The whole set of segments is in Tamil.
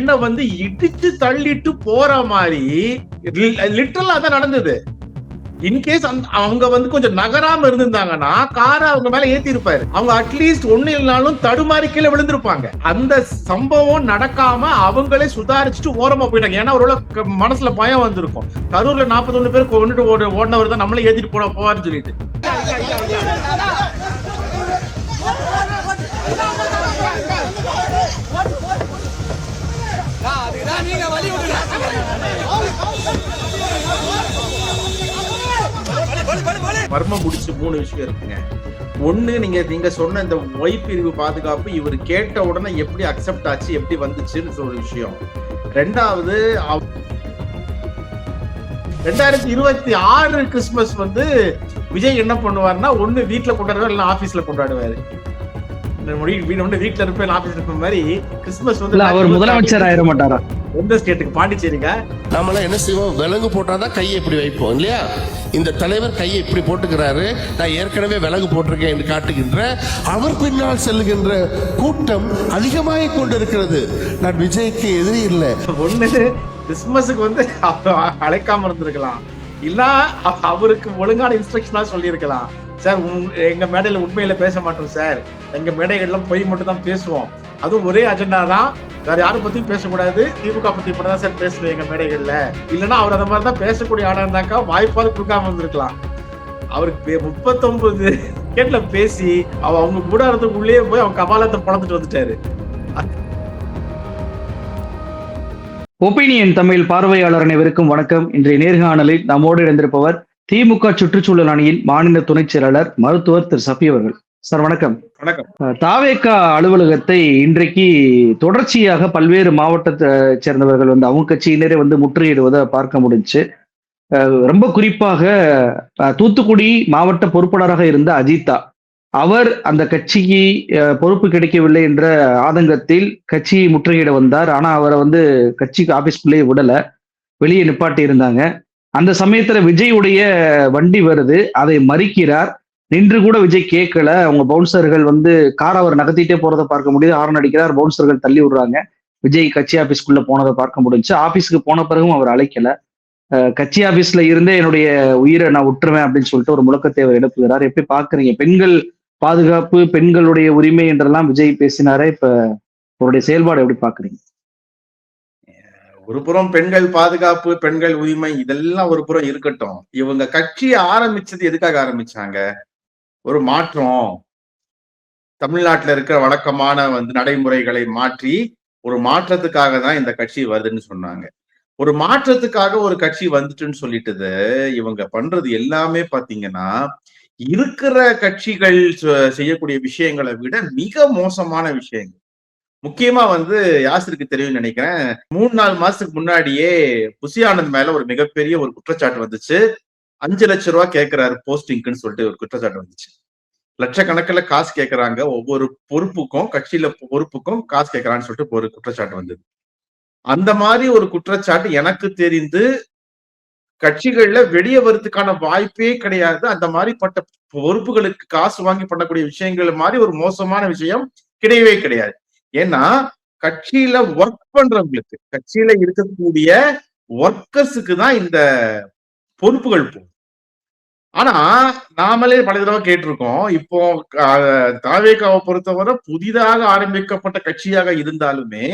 என்ன வந்து இடிச்சு தள்ளிட்டு போற மாதிரி லிட்டரலா தான் நடந்தது. இன்கேஸ் அவங்க வந்து கொஞ்சம் நகராம இருந்திருந்தாங்கன்னா காரை அவங்க மேல ஏத்தி இருப்பாரு அவங்க அட்லீஸ்ட் ஒண்ணு இல்லைனாலும் தடுமாறி கீழே விழுந்திருப்பாங்க. அந்த சம்பவம் நடக்காம அவங்களே சுதாரிச்சுட்டு ஓரமா போயிட்டாங்க. ஏன்னா அவரோட மனசுல பயம் வந்திருக்கும். கரூர்ல 41 பேர் கொண்டுட்டு ஓடினவர் தான் நம்மளே ஏத்திட்டு போன போவார்னு சொல்லிட்டு. மர்மம் முடிச்சு மூணு விஷயம் இருக்குங்க. ஒண்ணு நீங்க நீங்க சொன்ன இந்த ஒய் பிரிவு பாதுகாப்பு இவர் கேட்ட உடனே எப்படி அக்செப்ட் ஆச்சு எப்படி வந்துச்சுன்னு ஒரு விஷயம். ரெண்டாவது ரெண்டாயிரத்தி இருபத்தி ஆறு கிறிஸ்துமஸ் வந்து விஜய் என்ன பண்ணுவாருன்னா ஒண்ணு வீட்ல கொண்டாடுவார் இல்ல ஆபீஸ்ல கொண்டாடுவாரு. வீ- வீ- ஒண்ணு வீட்ல இருப்பேன் ஆபீஸ்ல இருப்ப மாதிரி கிறிஸ்துமஸ் இல்ல அவர் வந்து முதலமைச்சர் ஆயிட மாட்டாரா? எந்த ஸ்டேட்டுக்கு? பாண்டிச்சேரிங்க. நாமெல்லாம் என்ன செய்வோம்? விலங்கு போட்டாதான் கையை இப்படி வைப்போம் இல்லையா? இந்த தலைவர் கையை இப்படி போட்டுக்கிறாரு. நான் ஏற்கனவே விலங்கு போட்டிருக்கேன் என்று காட்டுகின்ற அவர் பின்னால் செல்லுகின்ற கூட்டம் அதிகமாகிக் கொண்டிருக்கிறது. நான் விஜய்க்கு எதிரி இல்லை. ஒண்ணு கிறிஸ்துமஸுக்கு வந்து அழைக்காம இருந்திருக்கலாம். இல்ல அவ- அவருக்கு ஒழுங்கான இன்ஸ்ட்ரக்ஷனா சொல்லியிருக்கலாம். சார் எங்க மேடையில உண்மையில பேச மாட்டோம் சார். எங்க மேடைகள்லாம் பொய் மட்டும் தான் பேசுவோம். அதுவும் ஒரே அஜெண்டா தான். வேற யாரும் பத்தியும் பேசக்கூடாது. திமுக பத்தி மட்டும் தான் சார் பேசுவேன் எங்க மேடைகள்ல. இல்லைன்னா அவர் அந்த மாதிரி தான் பேசக்கூடிய ஆடா இருந்தாக்கா வாய்ப்பால் கொடுக்காம இருந்திருக்கலாம். அவருக்கு முப்பத்தொன்பது கேட்ல பேசி அவ அவங்க கூடாரத்துக்குள்ளேயே போய் அவங்க கபாலத்தை பழந்துட்டு வந்துட்டாரு. ஒப்பீனியன் தமிழ் பார்வையாளர் அனைவருக்கும் வணக்கம். இன்றைய நேர்காணலில் நம்மோடு இணைந்திருப்பவர் திமுக சுற்றுச்சூழல் அணியின் மாநில துணைச் செயலாளர் மருத்துவர் திரு சபி அவர்கள். சார் வணக்கம். வணக்கம். அஹ், தாவேகா அலுவலகத்தை இன்றைக்கு தொடர்ச்சியாக பல்வேறு மாவட்டத்தை சேர்ந்தவர்கள் வந்து அவங்க கட்சியினரே வந்து முற்றுகையிடுவதை பார்க்க முடிஞ்சுச்சு அஹ், ரொம்ப குறிப்பாக தூத்துக்குடி மாவட்ட பொறுப்பாளராக இருந்த அஜிதா அவர் அந்த கட்சிக்கு பொறுப்பு கிடைக்கவில்லை என்ற ஆதங்கத்தில் கட்சியை முற்றுகையிட வந்தார். ஆனா அவரை வந்து கட்சிக்கு ஆபீஸ்க்குள்ளேயே விடல வெளியே நிப்பாட்டி இருந்தாங்க அந்த சமயத்துல விஜயுடைய வண்டி வருது அதை மறிக்கிறார். நின்று கூட விஜய் கேட்கல. அவங்க பவுன்சர்கள் வந்து கார் அவர் நகர்த்திட்டே போறதை பார்க்க முடியுது. ஆரன் அடிக்கிறார் பவுன்சர்கள் தள்ளி விடுறாங்க. விஜய் கட்சி ஆபீஸ்க்குள்ள போனதை பார்க்க முடிஞ்சுச்சு ஆபீஸ்க்கு போன பிறகும் அவர் அழைக்கல. கட்சி ஆபீஸ்ல இருந்தே என்னுடைய உயிரை நான் விட்டுருவேன் அப்படின்னு சொல்லிட்டு ஒரு முழக்கத்தை அவர் எழுப்புகிறார். எப்படி பாக்குறீங்க பெண்கள் பாதுகாப்பு பெண்களுடைய உரிமை என்றெல்லாம் விஜய் பேசினாரே இப்ப அவருடைய செயல்பாடு எப்படி பாக்குறீங்க ஒரு புறம் பெண்கள் பாதுகாப்பு பெண்கள் உரிமை இதெல்லாம் ஒரு புறம் இருக்கட்டும். இவங்க கட்சியை ஆரம்பிச்சது எதுக்காக ஆரம்பிச்சாங்க? ஒரு மாற்றம். தமிழ்நாட்டுல இருக்கிற வழக்கமான வந்து நடைமுறைகளை மாற்றி ஒரு மாற்றத்துக்காக தான் இந்த கட்சி வருதுன்னு சொன்னாங்க. ஒரு மாற்றத்துக்காக ஒரு கட்சி வந்துட்டுன்னு சொல்லிட்டு இவங்க பண்றது எல்லாமே பாத்தீங்கன்னா இருக்கிற கட்சிகள் செ- செய்யக்கூடிய விஷயங்களை விட மிக மோசமான விஷயங்கள். முக்கியமா வந்து யாசிருக்கு தெரியும் நினைக்கிறேன் மூணு நாலு மாசத்துக்கு முன்னாடியே புசியானந்த் மேல ஒரு மிகப்பெரிய ஒரு குற்றச்சாட்டு வந்துச்சு. அஞ்சு லட்சம் ரூபாய் கேட்கிறாரு போஸ்டிங்க்குன்னு சொல்லிட்டு ஒரு குற்றச்சாட்டு வந்துச்சு. லட்சக்கணக்கில் காசு கேட்கறாங்க ஒவ்வொரு பொறுப்புக்கும் கட்சியில பொறுப்புக்கும் காசு கேட்கறான்னு சொல்லிட்டு ஒரு குற்றச்சாட்டு வந்தது. அந்த மாதிரி ஒரு குற்றச்சாட்டு எனக்கு தெரிந்து கட்சிகள்ல வெளியே வர்றதுக்கான வாய்ப்பே கிடையாது. அந்த மாதிரிப்பட்ட பொறுப்புகளுக்கு காசு வாங்கி பண்ணக்கூடிய விஷயங்கள் மாதிரி ஒரு மோசமான விஷயம் கிடையவே கிடையாது. ஏன்னா கட்சியில ஒர்க் பண்றவங்களுக்கு கட்சியில இருக்கக்கூடிய ஒர்க்கர்ஸுக்கு தான் இந்த பொறுப்புகள் போகும் ஆனா நாமளே பல தடவை கேட்டிருக்கோம் இப்போ தாவேக்காவை தாவேகாவை பொறுத்தவரை புதிதாக ஆரம்பிக்கப்பட்ட கட்சியாக இருந்தாலுமே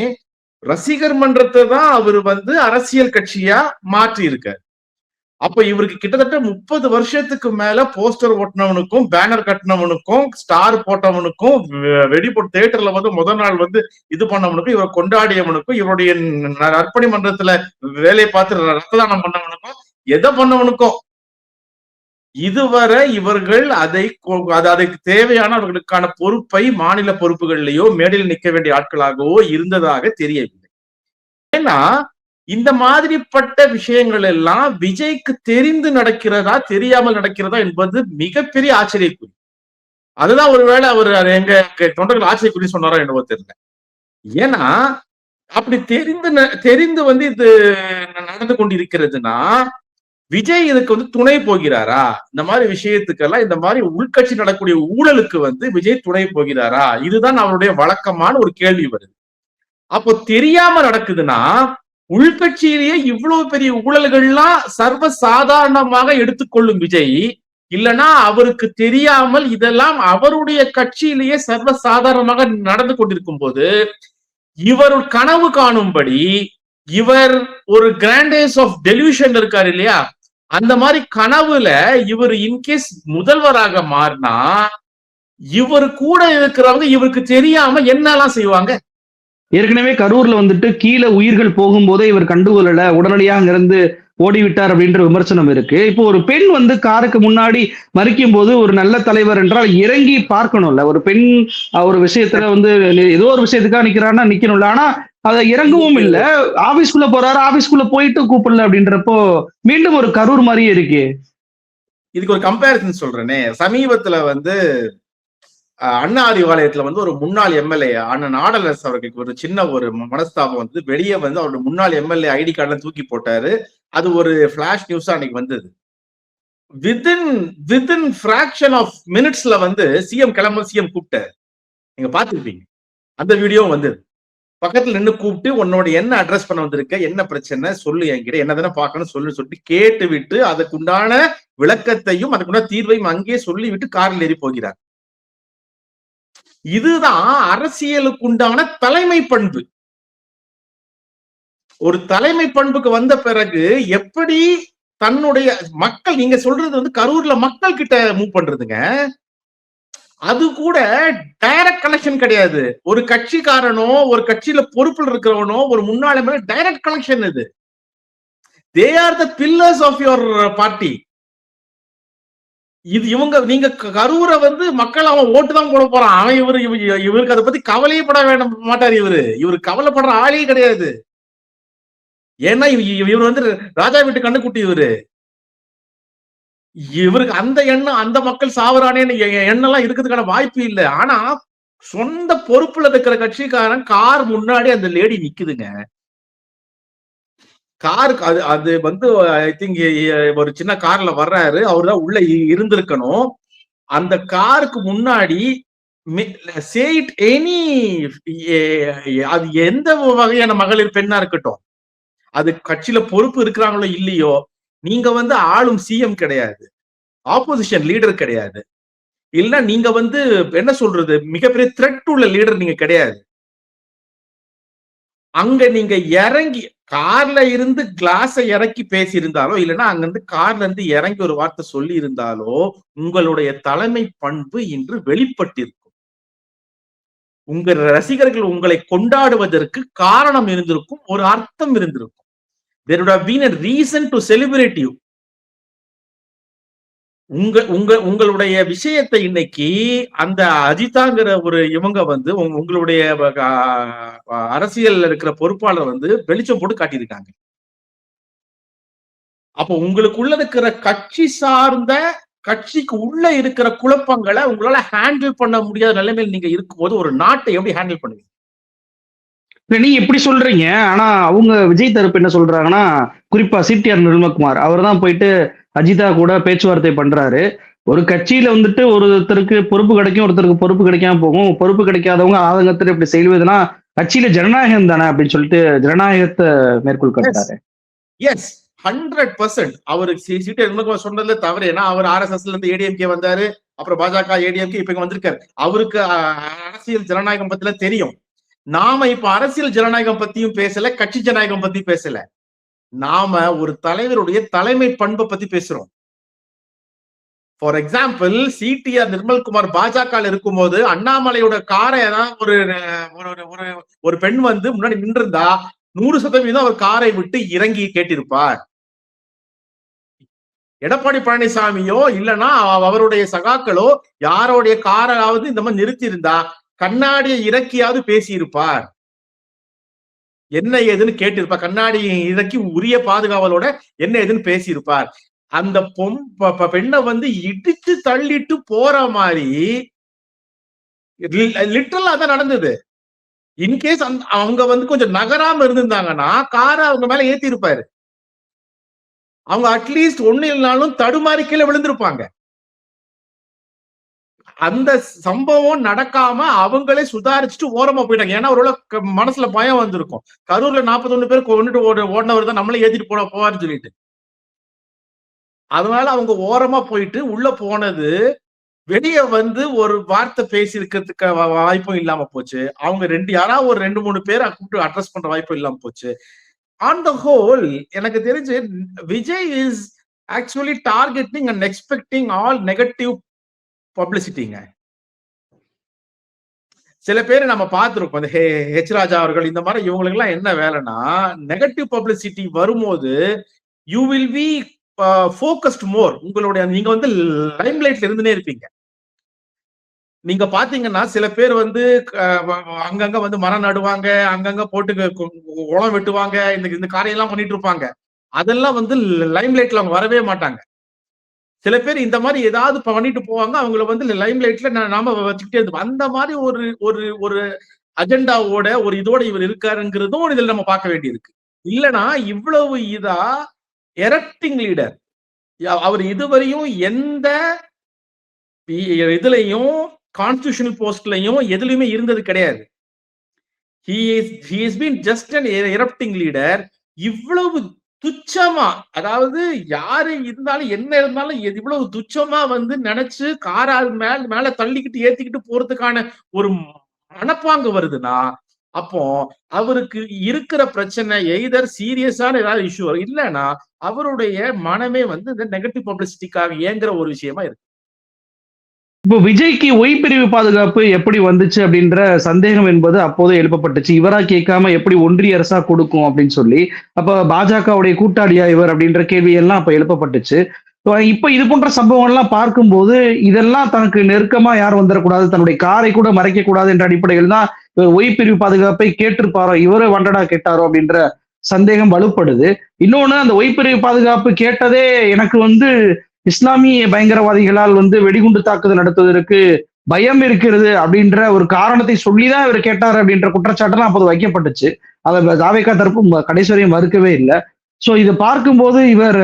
ரசிகர் மன்றத்தை தான் அவர் வந்து அரசியல் கட்சியா மாற்றி இருக்காரு அப்ப இவருக்கு கிட்டத்தட்ட முப்பது வருஷத்துக்கு மேல போஸ்டர் ஓட்டினவனுக்கும் பேனர் கட்டினவனுக்கும் ஸ்டார் போட்டவனுக்கும் வெ- தேட்டர்ல வந்து முதல் நாள் வந்து இது பண்ணவனுக்கும் இவரை கொண்டாடியவனுக்கும் இவருடைய அர்ப்பணி நற்பணி மன்றத்துல வேலையை பார்த்து ரத்ததானம் பண்ணவனுக்கும் எதை பண்ணவனுக்கும்? இதுவரை இவர்கள் அதை அதுக்கு தேவையான அவர்களுக்கான பொறுப்பை மாநில பொறுப்புகள்லயோ மேடையில் நிற்க வேண்டிய ஆட்களாகவோ இருந்ததாக தெரியவில்லை. ஏன்னா இந்த மாதிரிப்பட்ட விஷயங்கள் எல்லாம் விஜய்க்கு தெரிந்து நடக்கிறதா தெரியாமல் நடக்கிறதா என்பது மிகப்பெரிய ஆச்சரியக்குறி. அதுதான் ஒருவேளை அவர் அது எங்க தொண்டர்கள் ஆச்சரியக்குறி சொன்னாரோ என்னவோ தெரியல. ஏன்னா அப்படி தெரிந்து தெரிந்து வந்து இது நடந்து கொண்டிருக்கிறதுனா விஜய் இதுக்கு வந்து துணை போகிறாரா? இந்த மாதிரி விஷயத்துக்கெல்லாம் இந்த மாதிரி உள்கட்சி நடக்கூடிய ஊழலுக்கு வந்து விஜய் துணை போகிறாரா? இதுதான் அவருடைய வழக்கமான ஒரு கேள்வி வருது. அப்போ தெரியாம நடக்குதுன்னா உள்கட்சியிலேயே இவ்வளவு பெரிய ஊழல்கள்லாம் சர்வ சாதாரணமாக எடுத்துக்கொள்ளும் விஜய். இல்லனா அவருக்கு தெரியாமல் இதெல்லாம் அவருடைய கட்சியிலேயே சர்வ சாதாரணமாக நடந்து கொண்டிருக்கும் போது இவர் கனவு காணும்படி இவர் ஒரு கிராண்டேஸ் ஆஃப் டெலிவிஷன் இருக்காரு இல்லையா? அந்த மாதிரி கனவுல இவர் இன்கேஸ் முதல்வராக மாறினா இவர் கூட இருக்கிறவங்க இவருக்கு தெரியாம என்னெல்லாம் செய்வாங்க? ஏற்கனவே கரூர்ல வந்துட்டு கீழே உயிர்கள் போகும்போதே இவர் கண்டுகொள்ளல உடனடியாக அங்கிருந்து ஓடிவிட்டார் அப்படின்ற விமர்சனம் இருக்கு. இப்போ ஒரு பெண் வந்து காருக்கு முன்னாடி மறிக்கும் போது ஒரு நல்ல தலைவர் என்றால் இறங்கி பார்க்கணும்ல. ஒரு பெண் ஒரு விஷயத்துல வந்து ஏதோ ஒரு விஷயத்துக்காக நிக்கிறான்னா நிக்கணும்ல. ஆனா அதை இறங்கவும் இல்ல. ஆபீஸ்க்குள்ள போறாரு ஆபீஸ்க்குள்ள போயிட்டு கூப்பிடல அப்படின்றப்போ மீண்டும் ஒரு கரூர் மாதிரியே இருக்கு. இதுக்கு ஒரு கம்பேரிசன் சொல்றேனே. சமீபத்துல வந்து அண்ணா அறிவாலயத்துல வந்து ஒரு முன்னாள் எம்எல்ஏ அண்ணன் நாடலரசு அவர்களுக்கு ஒரு சின்ன ஒரு மனஸ்தாபம் வந்து வெளியே வந்து அவருடைய முன்னாள் எம்எல்ஏ ஐடி கார்டுல தூக்கி போட்டாரு. அது ஒரு ஃபிளாஷ் நியூஸா அன்னைக்கு வந்தது. வித்தின் வித்தின் ஃபிராக்ஷன் ஆஃப் மினிட்ஸ்ல வந்து சிஎம் கிளம்ப சிஎம் கூப்பிட்டாரு. நீங்க பாத்துருப்பீங்க அந்த வீடியோ வந்தது. பக்கத்துல நின்னு கூப்பிட்டு உன்னோட என்ன அட்ரஸ் பண்ண வந்திருக்க என்ன பிரச்சனை சொல்லு என்கிட்ட என்ன தானே பார்க்கணும் சொல்லு சொல்லிட்டு கேட்டு விட்டு அதுக்குண்டான விளக்கத்தையும் அதுக்குண்டான தீர்வையும் அங்கேயே சொல்லி விட்டு காரில் ஏறி போகிறார். இதுதான் அரசியலுக்கு உண்டான தலைமை பண்பு. ஒரு தலைமை பண்புக்கு வந்த பிறகு எப்படி தன்னுடைய மக்கள் நீங்க சொல்றது வந்து கரூர்ல மக்கள் கிட்ட மூவ் பண்றதுங்க? அது கூட டைரக்ட் கனெக்ஷன் கிடையாது. ஒரு கட்சிக்காரனோ ஒரு கட்சியில பொறுப்பில் இருக்கிறவனோ ஒரு முன்னாள் டைரக்ட் கனெக்ஷன் இது. They are the pillars of your party இது இவங்க நீங்க க- கரூரை வந்து மக்கள் அவன் ஓட்டு தான் போட போறான். அவன் இவரு இவ- இவருக்கு அதை பத்தி கவலையே பட வேண்ட மாட்டார் இவரு. இவரு கவலைப்படுற ஆளே கிடையாது. ஏன்னா இவர் வந்து ராஜா வீட்டு கண்ணுக்குட்டி இவரு. இவருக்கு அந்த எண்ணம் அந்த மக்கள் சாவரானேன்னு எண்ணெல்லாம் இருக்கிறதுக்கான வாய்ப்பு இல்லை. ஆனா சொந்த பொறுப்புல இருக்கிற கட்சிக்காரன் கார் முன்னாடி அந்த லேடி நிக்குதுங்க. கார் அது அது வந்து ஐ திங்க் ஒரு சின்ன கார்ல வர்றாரு. அவர் தான் உள்ள இருந்திருக்கணும். அந்த காருக்கு முன்னாடி சேட் எனி அது எந்த வகையான மகளிர் பெண்ணா இருக்கட்டும். அது கட்சியில பொறுப்பு இருக்கிறாங்களோ இல்லையோ நீங்க வந்து ஆளும் சிஎம் கிடையாது. ஆப்போசிஷன் லீடர் கிடையாது. இல்லைன்னா நீங்க வந்து என்ன சொல்றது? மிகப்பெரிய த்ரெட் உள்ள லீடர் நீங்க கிடையாது. அங்க நீங்க இறங்கி கார்ல இருந்து கிளாஸை இறக்கி பேசியிருந்தாலோ இல்லைன்னா அங்க இருந்து கார்ல இருந்து இறங்கி ஒரு வார்த்தை சொல்லி இருந்தாலோ உங்களுடைய தலைமை பண்பு இன்று வெளிப்பட்டிருக்கும். உங்க ரசிகர்கள் உங்களை கொண்டாடுவதற்கு காரணம் இருந்திருக்கும் ஒரு அர்த்தம் இருந்திருக்கும். There would have been a reason to celebrate you. உங்க உங்க உங்களுடைய விஷயத்தை இன்னைக்கு அந்த அஜிதாங்கிற ஒரு இவங்க வந்து உங்களுடைய அரசியல் அரசியல்ல இருக்கிற பொறுப்பாளர் வந்து வெளிச்சம் போட்டு காட்டியிருக்காங்க. அப்போ உங்களுக்குள்ள இருக்கிற கட்சி சார்ந்த கட்சிக்கு உள்ள இருக்கிற குழப்பங்களை உங்களால ஹேண்டில் பண்ண முடியாத நிலைமையில் நீங்க இருக்கும்போது ஒரு நாட்டை எப்படி ஹேண்டில் பண்ணுவீங்க? இல்ல நீங்க இப்படி சொல்றீங்க. ஆனா அவங்க விஜய் தரப்பு என்ன சொல்றாங்கன்னா குறிப்பா சிடிஆர் நிர்மல்குமார். அவர் தான் போயிட்டு அஜிதா கூட பேச்சுவார்த்தை பண்றாரு. ஒரு கட்சியில வந்துட்டு ஒருத்தருக்கு பொறுப்பு கிடைக்கும் ஒருத்தருக்கு பொறுப்பு கிடைக்காம போகும். பொறுப்பு கிடைக்காதவங்க ஆதங்கத்தில் இப்படி செய்வதுன்னா கட்சியில ஜனநாயகம் தானே அப்படின்னு சொல்லிட்டு ஜனநாயகத்தை மேற்கோள் காட்டுறாரு. எஸ் ஹண்ட்ரட் பர்சன்ட் அவருக்கு சி- சீட்டு நிர்மல்குமார் சொன்னதுல தவறு. ஏன்னா அவர் ஆர்எஸ்எஸ்ல இருந்து ஏடிஎம்கே வந்தாரு. அப்புறம் பாஜக ஏடிஎம்கே இப்ப இங்க வந்திருக்காரு. அவருக்கு அரசியல் ஜனநாயகம் பத்தில தெரியும். நாம இப்ப அரசியல் ஜனநாயகம் பத்தியும் பேசல கட்சி ஜனநாயகம் பத்தி பேசல. நாம ஒரு தலைவருடைய தலைமை பண்பை பத்தி பேசுறோம். ஃபார் எக்ஸாம்பிள் சிடிஆர் நிர்மல்குமார் பாஜக இருக்கும்போது அண்ணாமலையோட காரை ஏதாவது ஒரு ஒரு ஒரு- ஒரு பெண் வந்து முன்னாடி நின்றிருந்தா நூறு சதவீதம் அவர் காரை விட்டு இறங்கி கேட்டிருப்பார். எடப்பாடி பழனிசாமியோ இல்லைன்னா அவருடைய சகாக்களோ யாரோடைய காராவது இந்த மாதிரி நிறுத்தி இருந்தா கண்ணாடியை இறக்கியாவது பேசியிருப்பார். என்ன ஏதுன்னு கேட்டிருப்பார். கண்ணாடியை இறக்கி உரிய பாதுகாவலோட என்ன ஏதுன்னு பேசியிருப்பார். அந்த பொம் பெண்ணை வந்து இடிச்சு தள்ளிட்டு போற மாதிரி லிட்டரலா தான் நடந்தது. இன்கேஸ் அவங்க வந்து கொஞ்சம் நகராம இருந்திருந்தாங்கன்னா காரை அவங்க மேல ஏத்தி இருப்பாரு அவங்க அட்லீஸ்ட் ஒண்ணு இல்லைனாலும் தடுமாறி கீழே விழுந்திருப்பாங்க. அந்த சம்பவம் நடக்காம அவங்களே சுதாரிச்சுட்டு ஓரமா போயிட்டாங்க. ஏன்னா ஒரு மனசுல பயம் வந்திருக்கும். கரூர்ல 41 பேர் கொண்டுட்டு ஓட ஓடினவர் தான் நம்மளே ஏத்திட்டு போன போவார்னு சொல்லிட்டு. அதனால அவங்க ஓரமா போயிட்டு உள்ள போனது வெளியே வந்து ஒரு வார்த்தை பேசி இருக்கிறதுக்கு வாய்ப்பும் இல்லாம போச்சு. அவங்க ரெண்டு யாராவது ஒரு ரெண்டு மூணு பேரை கூப்பிட்டு அட்ரஸ் பண்ற வாய்ப்பும் இல்லாம போச்சு. ஆன் த ஹோல் எனக்கு தெரிஞ்சு Vijay is actually targeting and expecting all negative பப்ளிசிட்டிங்க சில பேர் நம்ம பார்த்துருக்கோம் இந்த ஹே ஹெச் ராஜா அவர்கள் இந்த மாதிரி இவங்களுக்கு எல்லாம் என்ன வேலைன்னா நெகட்டிவ் பப்ளிசிட்டி வரும்போது you will be focused more உங்களுடைய நீங்க வந்து லைம் லைட்ல இருந்துனே இருப்பீங்க. நீங்க பாத்தீங்கன்னா சில பேர் வந்து அங்கங்க வந்து மரம் நடுவாங்க அங்கங்க போட்டு உளம் வெட்டுவாங்க இந்த இந்த காரியெல்லாம் பண்ணிட்டு இருப்பாங்க. அதெல்லாம் வந்து லைம் லைட்ல அவங்க வரவே மாட்டாங்க. சில பேர் இந்த மாதிரி ஏதாவது பண்ணிட்டு போவாங்க. அவங்கள வந்து லைம் லைட்ல நாம வச்சுக்கிட்டே இருந்தோம் அந்த மாதிரி ஒரு ஒரு ஒரு அஜெண்டாவோட ஒரு இதோட இவர் இருக்காருங்கிறதும் இதுல நம்ம பார்க்க வேண்டியிருக்கு. இல்லனா இவ்வளவு இதா எரப்டிங் லீடர் அவர் இதுவரையும் எந்த இதுலையும் இதுலயும் கான்ஸ்டியூஷனல் போஸ்ட்லயும் எதுலயுமே இருந்தது கிடையாது. ஜஸ்ட் is எரப்டிங் லீடர் இவ்வளவு துச்சமா அதாவது யாரு இருந்தாலும் என்ன இருந்தாலும் இவ்வளவு துச்சமா வந்து நினைச்சு காரா மேல மேல தள்ளிக்கிட்டு ஏத்திக்கிட்டு போறதுக்கான ஒரு மனப்பாங்கு வருதுன்னா அப்போ அவருக்கு இருக்கிற பிரச்சனை எய்தர் சீரியஸான ஏதாவது இஷ்யூ இல்லைன்னா அவருடைய மனமே வந்து இந்த நெகட்டிவ் பப்ளிசிட்டிக்காக ஏங்குற ஒரு விஷயமா இருக்கு. இப்போ விஜய்க்கு ஒய் பிரிவு பாதுகாப்பு எப்படி வந்துச்சு அப்படின்ற சந்தேகம் என்பது அப்போது எழுப்பப்பட்டுச்சு. இவரா கேட்காம எப்படி ஒன்றிய அரசா கொடுக்கும் அப்படின்னு சொல்லி அப்ப பாஜகவுடைய கூட்டாளியா இவர் அப்படின்ற கேள்வி எல்லாம் அப்ப எழுப்பப்பட்டுச்சு. இப்போ இப்ப இது போன்ற சம்பவம் எல்லாம் பார்க்கும்போது இதெல்லாம் தனக்கு நெருக்கமா யார் வந்துடக்கூடாது? தன்னுடைய காரை கூட மறைக்க கூடாது என்ற அடிப்படையில் தான் இவர் ஒய் பிரிவு பாதுகாப்பை கேட்டிருப்பாரோ இவரே வண்டடா கேட்டாரோ அப்படின்ற சந்தேகம் வலுப்படுது. இன்னொன்னு அந்த ஒய்பிரிவு பாதுகாப்பு கேட்டதே எனக்கு வந்து இஸ்லாமிய பயங்கரவாதிகளால் வந்து வெடிகுண்டு தாக்குதல் நடத்துவதற்கு பயம் இருக்கிறது அப்படின்ற ஒரு காரணத்தை சொல்லிதான் இவர் கேட்டார் அப்படின்ற குற்றச்சாட்டெல்லாம் அப்போது வைக்கப்பட்டுச்சு. அதை தாவேக்கா தரப்பு கடைசி வரையும் மறுக்கவே இல்லை. ஸோ இதை பார்க்கும்போது இவர்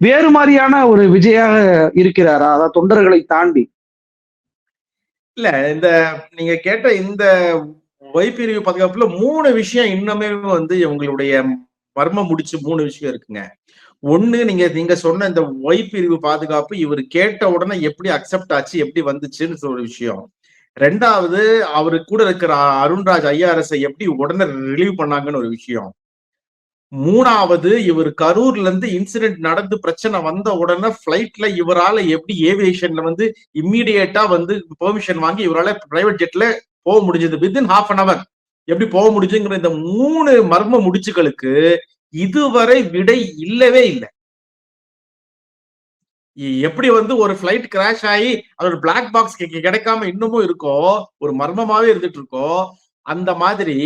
வேறு மாதிரியான ஒரு விஜயாக இருக்கிறாரா? அதாவது தொண்டர்களை தாண்டி. இல்ல இந்த நீங்க கேட்ட இந்த வைப்பிரிவு பாதுகாப்புல மூணு விஷயம் இன்னுமே வந்து உங்களுடைய மர்மம் முடிச்சு மூணு விஷயம் இருக்குங்க. ஒண்ணு நீங்க நீங்க சொன்ன இந்த ஒய்பிரிவு பாதுகாப்பு இவர் கேட்ட உடனே எப்படி அக்செப்ட் ஆச்சு எப்படி வந்துச்சுன்னு ஒரு விஷயம். ரெண்டாவது அவரு கூட இருக்கிற அருண்ராஜ் ஐஆர்எஸ் எப்படி உடனே ரிலீவ் பண்ணாங்கன்னு ஒரு விஷயம். மூணாவது இவர் கரூர்ல இருந்து இன்சிடென்ட் நடந்து பிரச்சனை வந்த உடனே பிளைட்ல இவரால எப்படி ஏவியேஷன்ல வந்து இம்மீடியட்டா வந்து பெர்மிஷன் வாங்கி இவரால பிரைவேட் ஜெட்ல போக முடிஞ்சது. வித்தின் ஹாஃப் அன் அவர் எப்படி போக முடிஞ்சுங்கிற இந்த மூணு மர்ம முடிச்சுகளுக்கு இதுவரை விடை இல்லவே இல்லை. எப்படி வந்து ஒரு ஃபிளைட் கிராஷ் ஆகி அதோட பிளாக் பாக்ஸ் கிடைக்காம இன்னமும் இருக்கோ ஒரு மர்மமாவே இருந்துட்டு இருக்கோ அந்த மாதிரி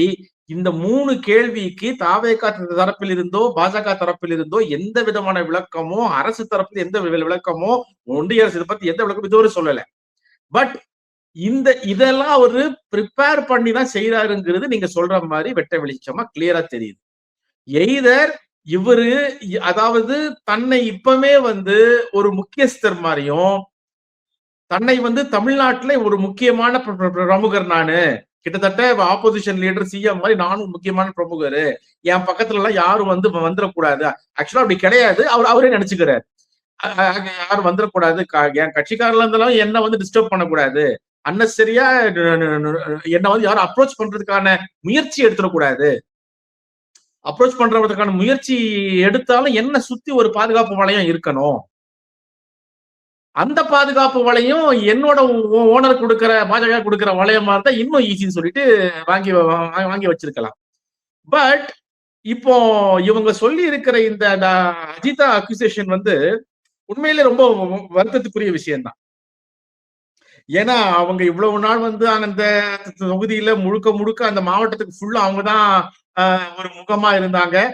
இந்த மூணு கேள்விக்கு தாவேகா தரப்பில் இருந்தோ பாஜக தரப்பில் இருந்தோ எந்த விதமான விளக்கமோ அரசு தரப்பில் எந்த விளக்கமோ ஒன்றிய அரசு இதை பத்தி எந்த விளக்கமும் இதுவரை சொல்லல. பட் இந்த இதெல்லாம் அவரு ப்ரிப்பேர் பண்ணி தான் செய்யறாருங்கிறது நீங்க சொல்ற மாதிரி வெட்ட வெளிச்சமா கிளியரா தெரியுது. எய்தர் இவரு அதாவது தன்னை இப்பமே வந்து ஒரு முக்கியஸ்தர் மாதிரியும் தன்னை வந்து தமிழ்நாட்டுல ஒரு முக்கியமான பிரமுகர் நானு. கிட்டத்தட்ட ஆப்போசிஷன் லீடர் சிஎம் மாதிரி நானும் முக்கியமான பிரமுகர். என் பக்கத்துல எல்லாம் யாரும் வந்து வந்துடக்கூடாது ஆக்சுவலா அப்படி கிடையாது. அவர் அவரே நினைச்சுக்கிறாரு. யாரும் வந்துடக்கூடாது என் கட்சிக்காரர்ல இருந்தாலும் என்ன வந்து டிஸ்டர்ப் பண்ணக்கூடாது. அன்னசரியா என்ன வந்து யாரும் அப்ரோச் பண்றதுக்கான முயற்சி எடுத்துடக்கூடாது அப்ரோச் பண்றதுக்கான முயற்சி எடுத்தாலும் என்ன சுத்தி ஒரு பாதுகாப்பு வளையம் இருக்கணும்? அந்த பாதுகாப்பு வளையம் என்னோட ஓனர் கொடுக்கிற பாஜக கொடுக்கிற வளையமா இருந்தா இன்னும் ஈஸின்னு சொல்லிட்டு வாங்கி வாங்கி வச்சிருக்கலாம். பட் இப்போ இவங்க சொல்லி இருக்கிற இந்த அஜிதா அக்யூசேஷன் வந்து உண்மையிலே ரொம்ப வருத்தத்துக்குரிய விஷயம்தான். ஏன்னா அவங்க இவ்வளவு நாள் வந்து அந்த தொகுதியில முழுக்க முழுக்க அந்த மாவட்டத்துக்கு ஃபுல்லா அவங்க தான் ஒரு முகமா இருந்தாங்க.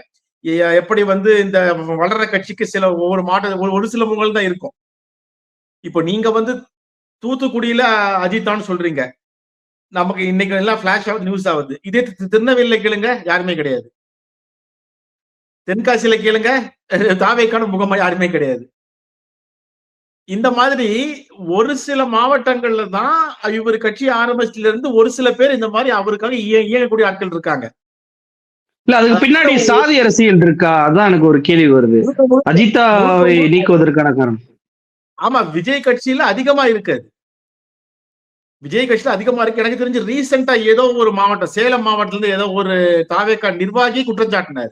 எப்படி வந்து இந்த வளர்ற கட்சிக்கு சில ஒவ்வொரு மாட்ட ஒரு- சில முகங்கள் தான் இருக்கும். இப்போ நீங்க வந்து தூத்துக்குடியில அஜித்தான்னு சொல்றீங்க. நமக்கு இன்னைக்கு எல்லாம் பிளாஷ் ஆகுது நியூஸ் ஆகுது. இதே திருநெல்வேலியில கேளுங்க யாருமே கிடையாது. தென்காசியில கேளுங்க தாவேக்கான முகமா யாருமே கிடையாது. இந்த மாதிரி ஒரு சில மாவட்டங்கள்ல தான் இவர் கட்சி ஆரம்பிச்சதுல இருந்து ஒரு சில பேர் இந்த மாதிரி அவருக்காக இய- இயங்கக்கூடிய ஆட்கள் இருக்காங்க. இல்ல அதுக்கு பின்னாடி சாதி அரசியல் இருக்கா? அதான் எனக்கு ஒரு கேள்வி வருது. அஜிதாவை நீக்குவதற்கான காரணம். ஆமா விஜய் கட்சியில அதிகமா இருக்கு அது. விஜய் கட்சியில அதிகமா இருக்கு. எனக்கு தெரிஞ்சு ரீசெண்டா ஏதோ ஒரு மாவட்டம் சேலம் மாவட்டத்துல ஏதோ ஒரு தாவேக்கா நிர்வாகி குற்றம் சாட்டினார்.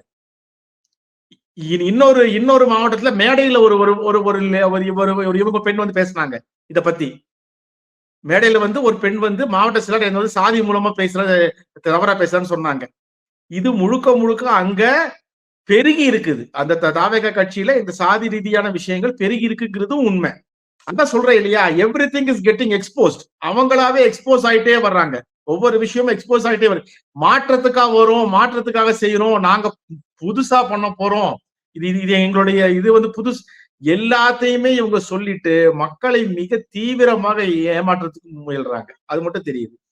இ- இன்னொரு இன்னொரு மாவட்டத்துல மேடையில ஒரு ஒரு ஒரு ஒரு ஒரு- ஒரு ஒரு இவங்க பெண் வந்து பேசுனாங்க இத பத்தி. மேடையில வந்து ஒரு பெண் வந்து மாவட்ட சிலர் என்ன வந்து சாதி மூலமா பேசுறது தவறா பேசுறான்னு சொன்னாங்க. இது முழுக்க முழுக்க அங்க பெருகி இருக்குது. அந்த த- கட்சியில இந்த சாதி ரீதியான விஷயங்கள் பெருகி இருக்குங்கிறதும் உண்மை. அதான் சொல்றேன் இல்லையா? Everything is getting exposed அவங்களாவே எக்ஸ்போஸ் ஆயிட்டே வர்றாங்க. ஒவ்வொரு விஷயமும் எக்ஸ்போஸ் ஆயிட்டே வரும் மாற்றத்துக்காக வரும் மாற்றத்துக்காக செய்யறோம். நாங்க புதுசா பண்ண போறோம். இது இது இது எங்களுடைய இது வந்து புதுசு. எல்லாத்தையுமே இவங்க சொல்லிட்டு மக்களை மிக தீவிரமாக ஏமாற்றத்துக்கு முயல்றாங்க. அது மட்டும் தெரியுது.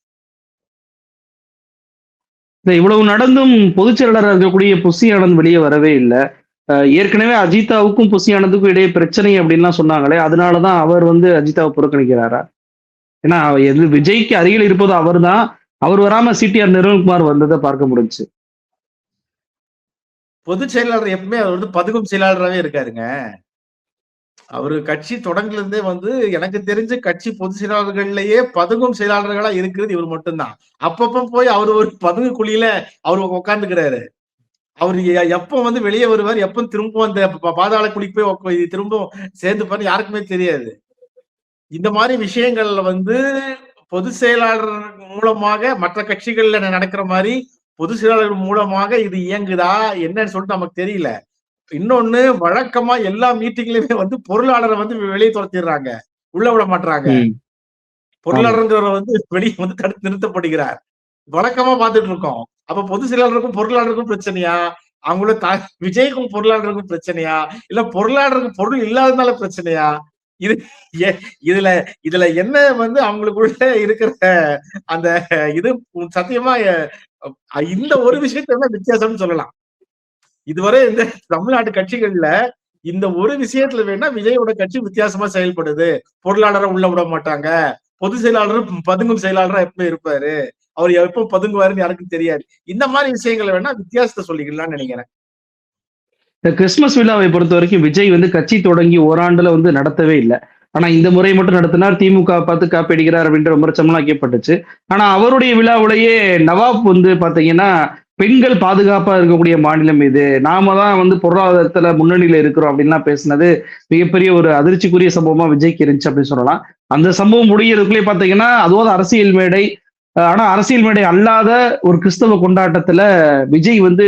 இந்த இவ்வளவு நடந்தும் பொதுச் செயலாளராக இருக்கக்கூடிய புசி ஆனந்த் வெளியே வரவே இல்லை. ஏற்கனவே அஜிதாவுக்கும் புசி ஆனந்துக்கும் இடையே பிரச்சனை அப்படின்லாம் சொன்னாங்களே அதனாலதான் அவர் வந்து அஜிதாவை புறக்கணிக்கிறாரா? ஏன்னா எது விஜய்க்கு அருகில் இருப்பது அவர்தான். அவர் வராம சிடிஆர் நிர்மல்குமார் வந்ததை பார்க்க முடிஞ்சுச்சு பொதுச் செயலாளர் எப்பவுமே அவர் வந்து பதுகும் செயலாளராகவே இருக்காருங்க. அவரு கட்சி தொடங்கில இருந்தே வந்து எனக்கு தெரிஞ்ச கட்சி பொதுச் செயலாளர்கள்லயே பதுங்கும் செயலாளர்களா இருக்கிறது இவர் மட்டும்தான். அப்பப்ப போய் அவர் ஒரு பதுங்கு குழியில அவர் உட்காந்துக்கிறாரு அவர் எப்போ எப்ப வந்து வெளியே வருவார் எப்போ திரும்ப அந்த பாதாள குழிக்கு போய் திரும்பவும் திரும்ப சேர்ந்து பாரு யாருக்குமே தெரியாது. இந்த மாதிரி விஷயங்கள்ல வந்து பொதுச் செயலாளர் மூலமாக மற்ற கட்சிகள்ல நடக்கிற மாதிரி பொதுச் செயலாளர்கள் மூலமாக இது இயங்குதா என்னன்னு சொல்லிட்டு நமக்கு தெரியல. இன்னொன்னு வழக்கமா எல்லா மீட்டிங்லயுமே வந்து பொருளாளரை வந்து வெளியே துரத்திடுறாங்க. உள்ள விட மாட்டாங்க. பொருளாளருங்கிறவர் வந்து வெளியே வந்து தடுத்து நிறுத்தப்படுகிறார். வழக்கமா பார்த்துட்டு இருக்கோம் அப்ப பொதுச் செயலாளருக்கும் பொருளாளருக்கும் பிரச்சனையா? அவங்களோட த- விஜய்க்கும் பொருளாளருக்கும் பிரச்சனையா? இல்ல பொருளாளருக்கு பொருள் இல்லாததுனால பிரச்சனையா? இது இதுல இதுல என்ன வந்து அவங்களுக்குள்ள இருக்கிற அந்த இது சத்தியமா இந்த ஒரு விஷயத்த வித்தியாசம்னு சொல்லலாம். இதுவரை இந்த தமிழ்நாட்டு கட்சிகள்ல இந்த ஒரு விஷயத்துல வேணா விஜயோட கட்சி வித்தியாசமா செயல்படுது. பொருளாளரை உள்ள விட மாட்டாங்க. பொது செயலாளர் பதுங்கும் செயலாளரா எப்பவுமே இருப்பாரு? அவர் எப்போ பதுங்குவாருன்னு யாருக்கும் தெரியாது. இந்த மாதிரி விஷயங்களை வேணா வித்தியாசத்தை சொல்லிக்கலாம்னு நினைக்கிறேன். இந்த கிறிஸ்துமஸ் விழாவை பொறுத்த வரைக்கும் விஜய் வந்து கட்சி தொடங்கி ஓராண்டுல வந்து நடத்தவே இல்லை. ஆனா இந்த முறை மட்டும் நடத்தினார். திமுக பார்த்து காப்பீடுகிறார் அப்படின்ற விமர்சனம்லாம் வைக்கப்பட்டுச்சு ஆனா அவருடைய விழாவிலேயே நவாப் வந்து பாத்தீங்கன்னா பெண்கள் பாதுகாப்பா இருக்கக்கூடிய மாநிலம் இது. நாம தான் வந்து பொருளாதாரத்துல முன்னணியில இருக்கிறோம் அப்படின்லாம் பேசினது மிகப்பெரிய ஒரு அதிர்ச்சிக்குரிய சம்பவமா விஜய்க்கு இருந்துச்சு அப்படின்னு சொல்லலாம். அந்த சம்பவம் முடியறதுக்குள்ளே பாத்தீங்கன்னா அதுவும் அரசியல் மேடை. ஆனா அரசியல் மேடை அல்லாத ஒரு கிறிஸ்தவ கொண்டாட்டத்துல விஜய் வந்து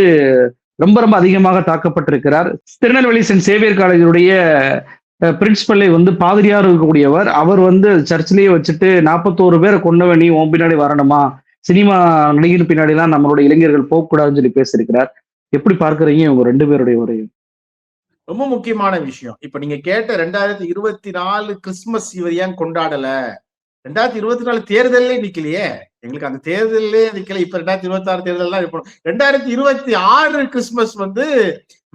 ரொம்ப ரொம்ப அதிகமாக தாக்கப்பட்டிருக்கிறார். திருநெல்வேலி சென்ட் சேவியர் காலேஜினுடைய பிரின்சிபலை வந்து பாதிரியார் இருக்கக்கூடியவர். அவர் வந்து சர்ச்சிலேயே வச்சுட்டு நாற்பத்தோரு பேரை கொண்டவன் நீ வரணுமா? சினிமா நடிகர் பின்னாடிலாம் நம்மளுடைய இளைஞர்கள் போகக்கூடாதுன்னு சொல்லி பேசியிருக்கிறார். எப்படி பார்க்கறீங்க இவங்க ரெண்டு பேருடைய உரையும் ரொம்ப முக்கியமான விஷயம். இப்ப நீங்க கேட்ட ரெண்டாயிரத்தி இருபத்தி நாலு கிறிஸ்துமஸ் இவர் ஏன் கொண்டாடல? ரெண்டாயிரத்தி இருபத்தி நாலு தேர்தலே நிக்கலையே. எங்களுக்கு அந்த தேர்தலே நிக்கல. இப்ப ரெண்டாயிரத்தி இருபத்தி ஆறு தேர்தல் தான் இருக்கணும் ரெண்டாயிரத்தி இருபத்தி ஆறு கிறிஸ்துமஸ் வந்து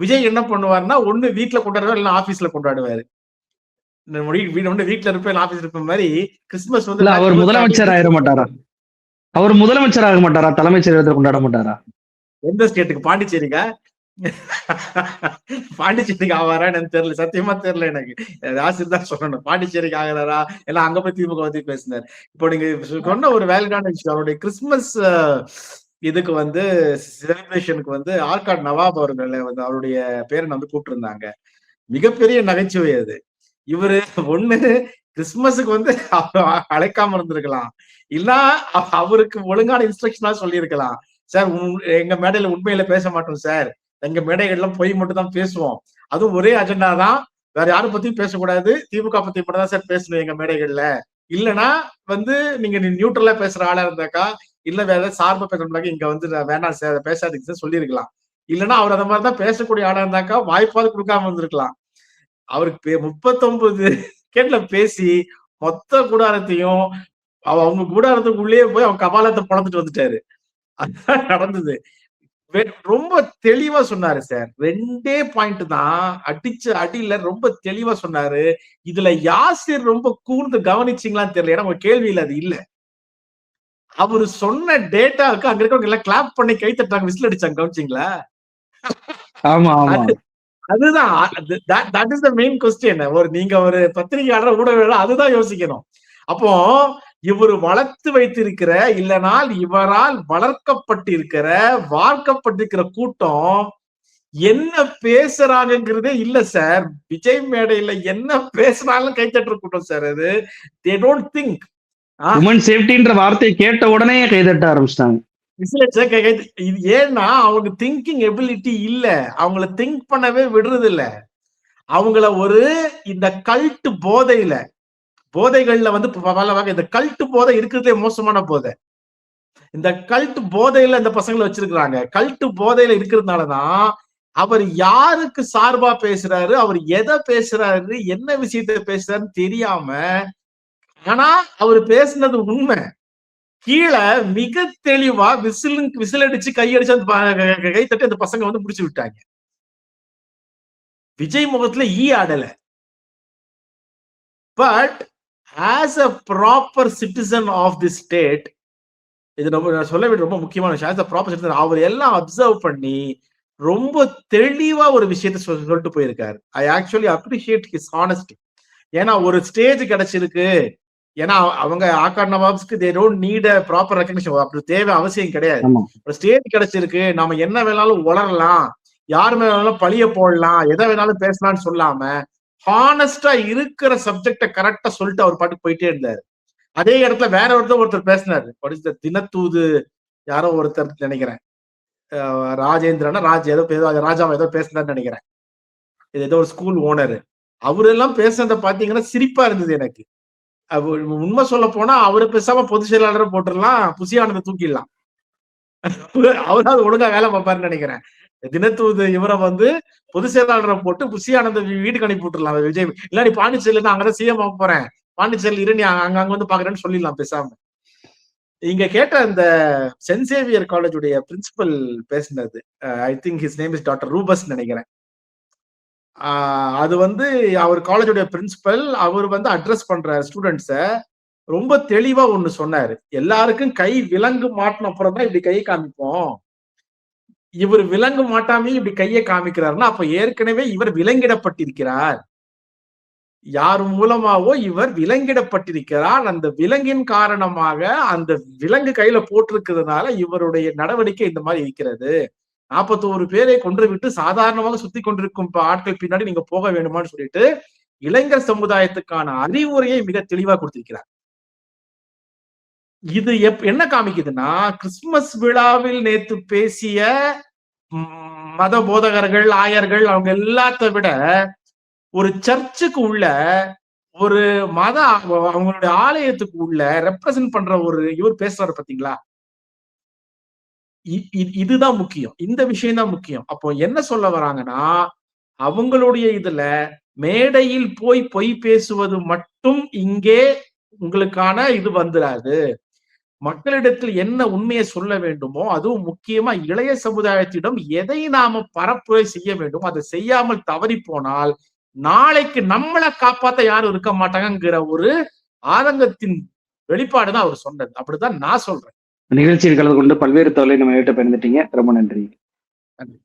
விஜய் என்ன பண்ணுவாருன்னா ஒண்ணு வீட்டுல கொண்டாடுவார் ஆபீஸ்ல கொண்டாடுவாரு. வீட்டுல இருப்பேன் ஆபீஸ்ல இருப்ப மாதிரி கிறிஸ்துமஸ் வந்து அவர் முதலமைச்சர் ஆயிட மாட்டாரா? அவர் முதலமைச்சர் ஆக மாட்டாரா? தலைமைச் செயலகத்தில் கொண்டாட மாட்டாரா? எந்த ஸ்டேட்டுக்கு? பாண்டிச்சேரிக்கா? பாண்டிச்சேரிக்கு ஆவாரா எனக்கு தெரியல. சத்தியமா தெரியல எனக்கு. ஆசிரியர் தான் சொல்லணும். பாண்டிச்சேரிக்கு ஆகிறாரா எல்லாம் அங்க போய் திமுக பத்தி பேசினார். இப்போ நீங்க சொன்ன ஒரு வேலிடான விஷயம் அவருடைய கிறிஸ்துமஸ் இதுக்கு வந்து செலிப்ரேஷனுக்கு வந்து ஆர்காட் நவாப் அவர்களை வந்து அவருடைய பேரை வந்து கூப்பிட்டு இருந்தாங்க மிகப்பெரிய நகைச்சுவை அது. இவரு ஒண்ணு கிறிஸ்துமஸுக்கு வந்து அழைக்காம இருந்திருக்கலாம். இல்ல அவருக்கு ஒழுங்கான இன்ஸ்ட்ரக்ஷனா சொல்லியிருக்கலாம். சார் எங்க மேடையில உண்மையில பேச மாட்டோம் சார். எங்க மேடைகள்லாம் பொய் மட்டும் தான் பேசுவோம். அதுவும் ஒரே அஜெண்டா தான். வேற யாரும் பத்தியும் பேசக்கூடாது. திமுக பத்தி மட்டும் தான் சார் பேசணும் எங்க மேடைகள்ல. இல்லைன்னா வந்து நீங்க நியூட்ரலா பேசுற ஆளா இருந்தாக்கா இல்ல வேற சார்பு சார்பா இங்க வந்து நான் வேணாம் சார் பேசாதீங்க சார் சொல்லியிருக்கலாம். இல்லனா அவர் அந்த மாதிரி தான் பேசக்கூடிய ஆளா இருந்தாக்கா வாய்ப்பாவது கொடுக்காம இருந்திருக்கலாம். அவருக்கு முப்பத்தொன்பது கேட்ல பேசி மொத்த கூடாரத்தையும் அவ- அவங்க கூடாரத்துக்குள்ளேயே போய் அவங்க கபாலத்தை பழந்துட்டு வந்துட்டாரு. அதான் நடந்தது. ரொம்ப தெளிவா சொன்னாரு சார். ரெண்டே பாயிண்ட் தான் அடிச்ச அடியில ரொம்ப தெளிவா சொன்னாரு. இதுல யாசிர் ரொம்ப கூர்ந்து கவனிச்சீங்களான்னு தெரியல. ஏன்னா உங்க கேள்வியில அது இல்ல. அவரு சொன்ன டேட்டாவுக்கு அங்க இருக்கவங்க எல்லாம் கிளாப் பண்ணி கை தட்டாங்க விசில் அடிச்சாங்க. கவனிச்சிங்களா? ஆமா ஆமா. அதுதான் that is the main question ஒரு நீங்க ஒரு பத்திரிகையாளர் ஊடகவியலாளர் அதுதான் யோசிக்கணும். அப்போ இவர் வளர்த்து வைத்திருக்கிற இல்லனால் இவரால் வளர்க்கப்பட்டிருக்கிற வார்க்கப்பட்டிருக்கிற கூட்டம் என்ன பேசுறாங்கிறதே இல்ல சார் விஜய் மேடையில என்ன பேசுறாலும் கைத்தட்டுற கூட்டம் சார் அது. தே டோன்ட் திங்க் உமன் சேஃப்டின்ற வார்த்தையை கேட்ட உடனே கைதட்ட ஆரம்பிச்சிட்டாங்க. இது ஏன்னா அவங்க திங்கிங் எபிலிட்டி இல்ல. அவங்கள திங்க் பண்ணவே விடுறது இல்ல அவங்கள ஒரு இந்த கல்ட்டு போதையில போதைகள்ல வந்து பல வகை இந்த கல்ட்டு போதை இருக்கிறதே மோசமான போதை. இந்த கல்ட்டு போதையில இந்த பசங்களை வச்சிருக்கிறாங்க. கல்ட்டு போதையில இருக்கிறதுனாலதான் அவர் யாருக்கு சார்பா பேசுறாரு அவர் எதை பேசுறாரு என்ன விஷயத்த பேசுறாருன்னு தெரியாம ஆனா அவர் பேசுனது உண்மை. கீழே மிக தெளிவா விசில் விசில் அடிச்சு கையடிச்சு அந்த க- கை தட்டி அந்த பசங்க வந்து முடிச்சு விட்டாங்க. விஜய் முகத்துல ஈ ஆடல. But as a proper citizen of the state இது ரொம்ப நான் சொல்ல வேண்டிய ரொம்ப முக்கியமான விஷயம். ஆஸ் அ ப்ராப்பர் சிட்டிசன் அவர் எல்லாம் அப்சர்வ் பண்ணி ரொம்ப தெளிவா ஒரு விஷயத்த சொல்லிட்டு போயிருக்காரு. I actually appreciate his honesty ஏன்னா ஒரு ஸ்டேஜ் கிடைச்சிருக்கு. ஏன்னா அவங்க Arcot நவாப்ஸ்க்கு they don't need proper recognition அப்படி தேவை அவசியம் கிடையாது. ஒரு ஸ்டேஜ் கிடைச்சிருக்கு. நாம என்ன வேணாலும் உளரலாம். யார் வேணாலும் பழிய போடலாம். எதை வேணாலும் பேசலாம்னு சொல்லாம ஹானஸ்டா இருக்கிற சப்ஜெக்ட கரெக்டா சொல்லிட்டு அவர் பாட்டுக்கு போயிட்டே இருந்தாரு. அதே இடத்துல வேற ஒருத்தர் ஒருத்தர் பேசினாரு. The தினத்தூது? யாரோ ஒருத்தர் நினைக்கிறேன். ராஜேந்திரனா? ராஜ் ஏதோ ராஜாவை ஏதோ பேசினார்னு நினைக்கிறேன். இது ஏதோ ஒரு ஸ்கூல் ஓனர் அவரெல்லாம் பேசுறத பாத்தீங்கன்னா சிரிப்பா இருந்தது எனக்கு. உண்மை சொல்ல போனா அவரு பேசாம பொதுச் செயலாளரை போட்டுடலாம் புசியானதை தூக்கிடலாம். அவராவது ஒழுங்கா வேலை பார்ப்பாருன்னு நினைக்கிறேன். தினத்தூது இவரை வந்து பொதுச் செயலாளரை போட்டு புசியானந்த வீட்டுக்கு அனுப்பி விட்டுறலாம் விஜய். இல்ல நீ பாண்டிச்சேரியில நான் அங்கதான் சிஎம் ஆக போறேன். பாண்டிச்சேரியில் இரு நீ அங்க அங்க வந்து பாக்குறேன்னு சொல்லிடலாம் பேசாம. இங்க கேட்ட அந்த சென்ட் சேவியர் காலேஜுடைய பிரின்சிபல் பேசினது. I think his name is doctor Rufus நினைக்கிறேன். அது வந்து அவர் காலேஜுடைய பிரின்சிபல் அவர் வந்து அட்ரஸ் பண்ற ஸ்டூடெண்ட்ஸை ரொம்ப தெளிவா ஒண்ணு சொன்னாரு. எல்லாருக்கும் கை விலங்கு மாட்டின அப்புறம் தான் இப்படி கையை காமிப்போம். இவர் விலங்கு மாட்டாமே இப்படி கையை காமிக்கிறாருன்னா அப்ப ஏற்கனவே இவர் விலங்கிடப்பட்டிருக்கிறார். யார் மூலமாவோ இவர் விலங்கிடப்பட்டிருக்கிறார். அந்த விலங்கின் காரணமாக அந்த விலங்கு கையில போட்டிருக்கிறதுனால இவருடைய நடவடிக்கை இந்த மாதிரி இருக்கிறது. நாற்பத்தோரு பேரை கொன்று விட்டு சாதாரணமாக சுத்தி கொண்டிருக்கும் ஆட்கள் பின்னாடி நீங்க போக வேண்டுமான்னு சொல்லிட்டு இளைஞர் சமுதாயத்துக்கான அறிவுரையை மிக தெளிவா கொடுத்திருக்கிறார். இது எப் என்ன காமிக்குதுன்னா கிறிஸ்துமஸ் விழாவில் நேத்து பேசிய மத போதகர்கள் ஆயர்கள் அவங்க எல்லாத்த விட ஒரு சர்ச்சுக்கு உள்ள ஒரு மத அவங்களுடைய ஆலயத்துக்கு உள்ள ரெப்ரசன்ட் பண்ற ஒரு இவர் பேசுறாரு பாத்தீங்களா? இதுதான் முக்கியம். இந்த விஷயம் தான் முக்கியம். அப்போ என்ன சொல்ல வராங்கன்னா அவங்களுடைய இதுல மேடையில் போய் பொய் பேசுவது மட்டும் இங்கே உங்களுக்கான இது வந்துடாது மக்களிடத்தில் என்ன உண்மையை சொல்ல வேண்டுமோ அதுவும் முக்கியமா இளைய சமுதாயத்திடம் எதை நாம பரப்புரை செய்ய வேண்டும் அதை செய்யாமல் தவறி போனால் நாளைக்கு நம்மளை காப்பாத்த யாரும் இருக்க மாட்டாங்கங்கிற ஒரு ஆதங்கத்தின் வெளிப்பாடுதான் அவர் சொன்னது. அப்படிதான் நான் சொல்றேன். நிகழ்ச்சியில் கலந்து கொண்டு பல்வேறு தகவலை நம்ம கிட்ட பயந்துட்டீங்க ரொம்ப நன்றி நன்றி.